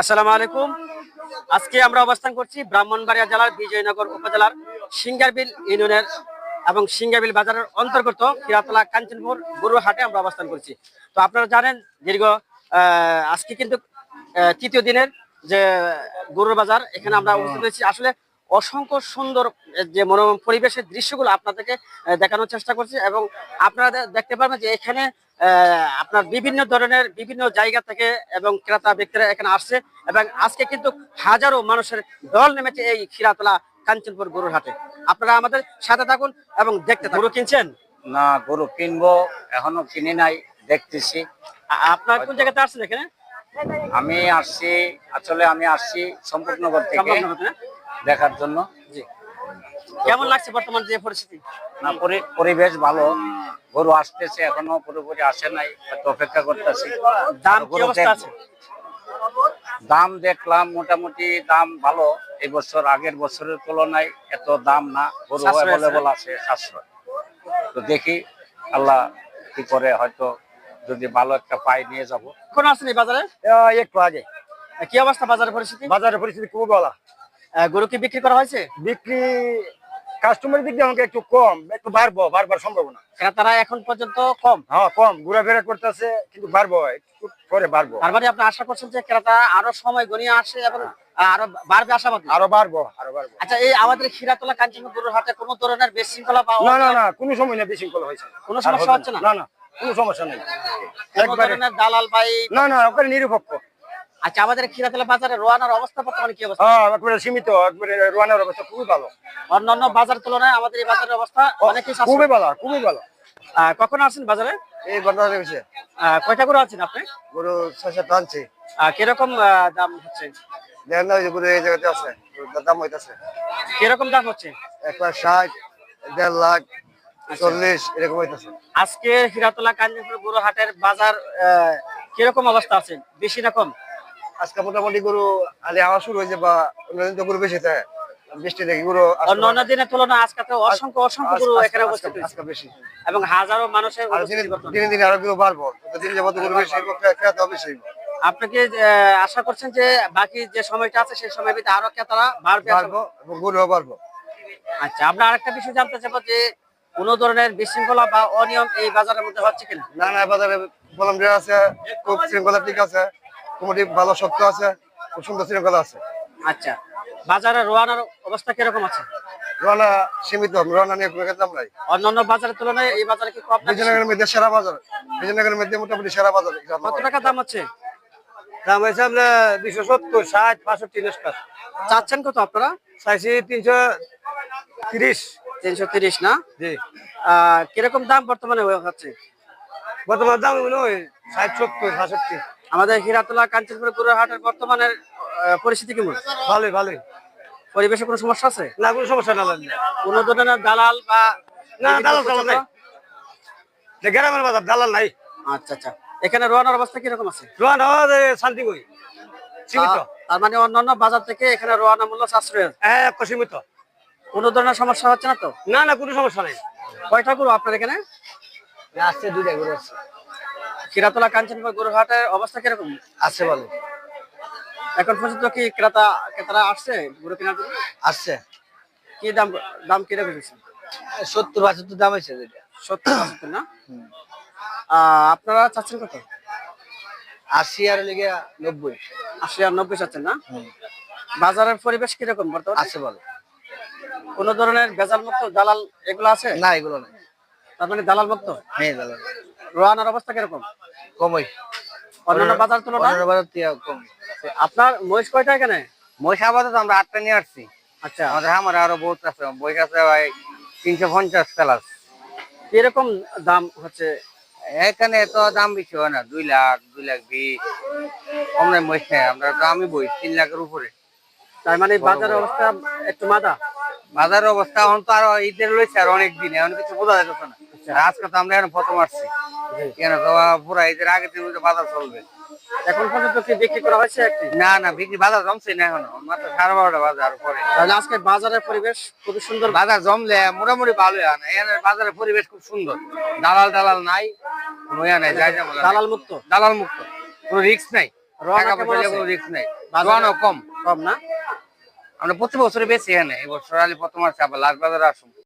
আসসালামু আলাইকুম। আজকে আমরা অবস্থান করছি ব্রাহ্মণবাড়িয়া জেলার বিজয়নগর উপজেলার সিঙ্গারবিল ইউনিয়নের এবং সিঙ্গারবিল বাজারের অন্তর্গত কিরাতলা কাঞ্চনপুর গরু আমরা অবস্থান করছি। তো আপনারা জানেন, দীর্ঘ আজকে কিন্তু তৃতীয় দিনের যে গরুর বাজার, এখানে আমরা উপস্থিত হয়েছি। আসলে অসংখ্য সুন্দর যে মনোরম পরিবেশের দৃশ্যগুলো আপনাদেরকে দেখানোর চেষ্টা করছি এবং আপনারা দেখতে পারবেন যে এখানে আপনার বিভিন্ন ধরনের বিভিন্ন জায়গা থেকে এবং ক্রেতা ব্যক্তিরা এখানে আসছে এবং আজকে কিন্তু হাজারো মানুষের দল নেমেছে এই খিরাতলা কাঞ্চনপুর গরুর হাটে। আপনারা আমাদের সাথে থাকুন এবং দেখতে গরু কিনছেন? না গরু কিনবো এখনও কিনি নাই দেখতেছি। আপনার কোন জায়গাতে আসছেন এখানে? আমি আসছি আসলে আমি আসছি থেকে। সম্পূর্ণ না? দেখার জন্য। জি। কেমন লাগছে বর্তমান যে পরিস্থিতি? না পরিবেশ ভালো। গরু আসতেছে এখনও পুরোপুরি আসে নাই হয়তো অপেক্ষা করতেছি। দাম কি অবস্থা আছে? দাম দেখলাম মোটামুটি দাম ভালো। এই বছর আগের বছরের তুলনায় এত দাম না। গরু অ্যাভেলেবল আছে সাশ্রয়। তো দেখি আল্লাহ কি করে হয়তো যদি ভালো একটা পাই নিয়ে যাব। এখন আসেনি বাজারে? একটু আগে। কি অবস্থা বাজারের পরিস্থিতি? বাজারের পরিস্থিতি খুব ভালো। গরু কি বিক্রি করা হয়েছে? বিক্রি কাস্টমারের দিক দিয়ে আমাকে একটু কম একটু বাড়বো বারবার সম্ভাবনা। ক্রেতারা এখন পর্যন্ত কম? হ্যাঁ কম ঘোরাফেরা করতেছে কিন্তু বাড়বো একটু পরে বাড়বো। তার মানে আপনি আশা করছেন যে ক্রেতা আরও সময় গনিয়ে আসে এবং আরও বাড়বে আশাবাদী? আরও বাড়বো আরও বাড়বো। আচ্ছা এই আমাদের খিরাতলা কাঞ্চনপুর গরুর হাটে কোনো ধরনের বিশৃঙ্খলা বা না না না কোনো সময় না বিশৃঙ্খলা হয়েছে। কোনো সমস্যা হচ্ছে না? না না কোনো সমস্যা নেই। একবারে দালাল বাই না না ওখানে নিরপেক্ষ। আচ্ছা আমাদের খিরাতলা বাজারে রোয়ানার অবস্থা বর্তমানে কি অবস্থা? হ্যাঁ একবারে সীমিত একবারে রোয়ানের অবস্থা খুবই ভালো। অন্যান্য বাজার তুলনায় আমাদের এই বাজারের অবস্থা সাশ্রয়ী। খুবই ভালো খুবই ভালো। কখন আসছেন বাজারে? এই বাজারে আহ, কয়টা করে আছেন আপনি? গরু ছয়শো টানছে আহ, কীরকম দাম হচ্ছে? দেখেন না ওই গরু এই জায়গাতে আছে দাম হইতাছে। কীরকম দাম হচ্ছে? এক লাখ ষাট দেড় লাখ চল্লিশ এরকম হইতাছে। আজকে হিরাতলা কাঞ্চনপুর গরু হাটের বাজার কীরকম অবস্থা আছে? বেশি না কম? আজকে মোটামুটি গরু আলে আওয়া শুরু হয়েছে বা অন্যদিন তো গরু বেশি থাকে বৃষ্টি দেখি গরু আজকে- অন্য অন্য দিনের তুলনায় আজকে তো অসংখ্য অসংখ্য গরু এখানে উপস্থিত হয়েছে বেশি। এবং হাজারো মানুষের দিনে দিনে আরও গরু বাড়বো। দিন যাব গরু বেশি হইবো, ক্রে- ক্রেতাও বেশি। আপনি কি আশা করছেন যে বাকি যে সময়টা আছে সেই সময়ের ভিতরে আরও ক্রেতারা বাড়বে? গরুও বাড়বো। আচ্ছা আমরা আরেকটা বিষয় জানতে চাইব যে কোন ধরনের বিশৃঙ্খলা বা অনিয়ম এই বাজারের মধ্যে হচ্ছে কিনা? না না বাজারে বললাম যে আছে খুব শৃঙ্খলা ঠিক আছে। কমিটি ভালো শক্ত আছে খুব সুন্দর শৃঙ্খলা আছে। আচ্ছা বাজারে রোয়ানার অবস্থা কীরকম আছে? রানা সীমিত রানা নিয়ে কোনো খেতাম নাই। অন্যান্য বাজারের তুলনায় এই বাজারে কি কম? বিজয়নগরের মধ্যে সেরা বাজার বিজয়নগরের মধ্যে মোটামুটি সেরা বাজার কত টাকা দাম আছে দাম হয়েছে আপনার দুইশো সত্তর ষাট পাঁচষট্টি নস্কার চাচ্ছেন কত আপনারা? চাইছি তিনশো তিরিশ। তিনশো তিরিশ না? জি। আহ, কীরকম দাম বর্তমানে হয়ে- হচ্ছে? বর্তমান দাম ষাট সত্তর সাতষট্টি আমাদের হিরাতলা কাঞ্চনপুর গরুর হাটের বর্তমানের আহ, পরিস্থিতি কেমন? ভালোই ভালোই। পরিবেশে কোনো সমস্যা আছে? না কোনো সমস্যা না কোন ধরনের দালাল বা না, দালাল টালাল নাই। যে গ্রামের বাজার দালাল নাই। আচ্ছা আচ্ছা। এখানে রোয়ানার অবস্থা কীরকম আছে? হওয়া শান্তি কই সীমিত। তার মানে অন্যান্য বাজার থেকে এখানে রোয়ানা মূল্য সাশ্রয়। এক সীমিত। কোনো ধরনের সমস্যা হচ্ছে না তো? না না কোনো সমস্যা নাই। কয়টা গরু আপনার এখানে? আসছে দুইটা গরু আছে। খিরাতলা কাঞ্চনপুর গরুর অবস্থা কীরকম? আছে ভালো এখন পর্যন্ত কি ক্রেতা ক্রেতারা আসছে গরু কেনার জন্য? আসছে। কি দাম দাম কি রেখেছে সত্তর বাহাত্তর দাম হয়েছে সত্তর পঁচাত্তর না? আপনারা চাচ্ছেন কত? আশি আর লেগে নব্বই। আশি আর নব্বই চাচ্ছেন না? বাজারের পরিবেশ কীরকম বর্তমানে? আছে ভালো কোন ধরনের বেজাল মুক্ত দালাল এগুলো আছে? না এগুলো নাই। তার মানে দালাল মুক্ত হ্যাঁ দাদা রোয়ানার অবস্থা কীরকম? কমই। অন্যান্য বাজার তুলনায়? বাজার থেকে কম আপনার মহিষ কয়টা এখানে? মহিষা বাজার আমরা আটটা নিয়ে আসছি। আচ্ছা। আমাদের আমার আরও বহুত আছে। বই আছে ভাই তিনশো পঞ্চাশ প্লাস কীরকম দাম হচ্ছে? এখানে তো দাম বেশি হয় না দুই লাখ দুই লাখ বিশ। নাই মহিষ নেই আমরা তো আমি বই তিন লাখের উপরে। তার মানে বাজারের অবস্থা একটু মাদা? বাজারের অবস্থা এখন তো আরও ঈদের রয়েছে আর অনেক দিন এখন কিছু বোঝা যাচ্ছে না। আজকে তো আমরা এখন প্রথম আসছি। কেন তো পুরা ঈদের আগের দিন বাজার চলবে। এখন পর্যন্ত কি বিক্রি করা হয়েছে একটি না না বিক্রি বাজার জমছে না এখনও। মাত্র সাড়ে বারোটা বাজার পরে। তাহলে আজকে বাজারের পরিবেশ খুবই সুন্দর। বাজার জমলে মোটামুটি ভালো না। এখানে বাজারের পরিবেশ খুব সুন্দর। দালাল দালাল নাই কোনো ইয়া নাই যাই যাব দালাল মুক্ত? দালাল মুক্ত। কোনো রিস্ক নাই। রওনা টাকা পয়সা কোনো রিস্ক নাই। বাজারে- কম। কম না? আমরা প্রতি বছরে বেশি এখানে এই বছর আলি প্রথম আছে আবার লাস্ট বাজারে আসুন।